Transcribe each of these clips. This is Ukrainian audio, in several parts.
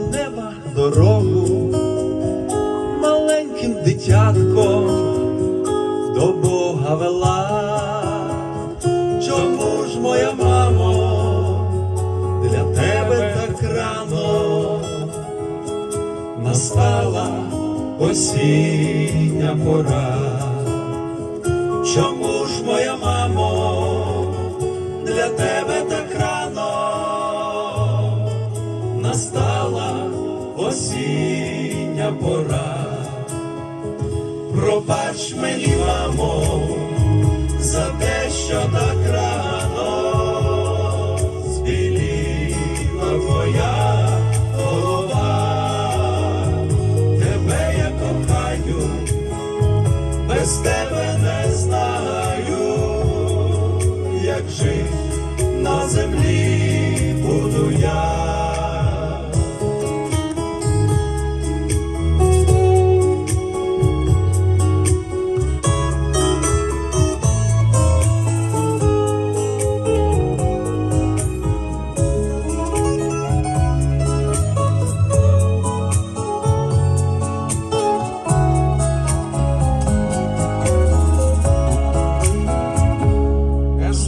неба дорогу, маленьким дитятком до Бога вела, чому ж моя мамо, для тебе так рано настала осіння пора, чому ж моя мамо? Для тебе так рано настала осіння пора? Пробач мені, мамо, за те, що так рано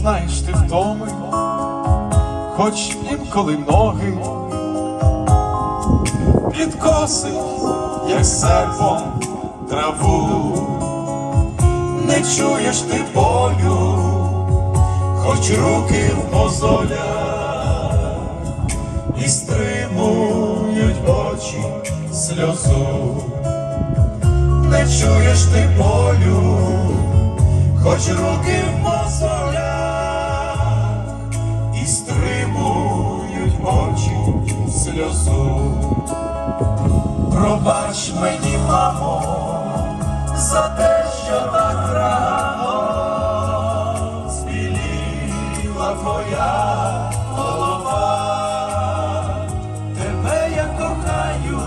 знаєш ти втоми, хоч інколи ноги підкосить, як серпом траву, не чуєш ти болю, хоч руки в мозолях і стримують очі сльозу, не чуєш ти болю хоч руки в мозолях сльозу. Пробач мені, мамо, за те, що так рано збіліла твоя голова. Тебе я кохаю,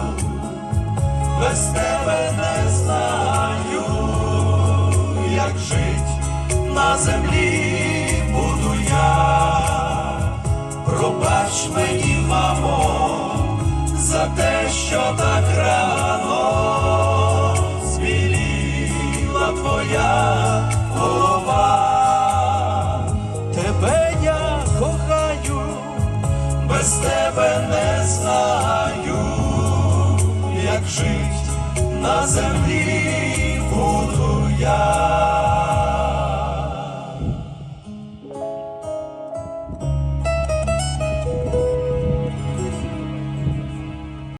без тебе не знаю як жить на землі буду я. Пробач мені, що так рано збіліла твоя голова. Тебе я кохаю, без тебе не знаю, як жить на землі буду я.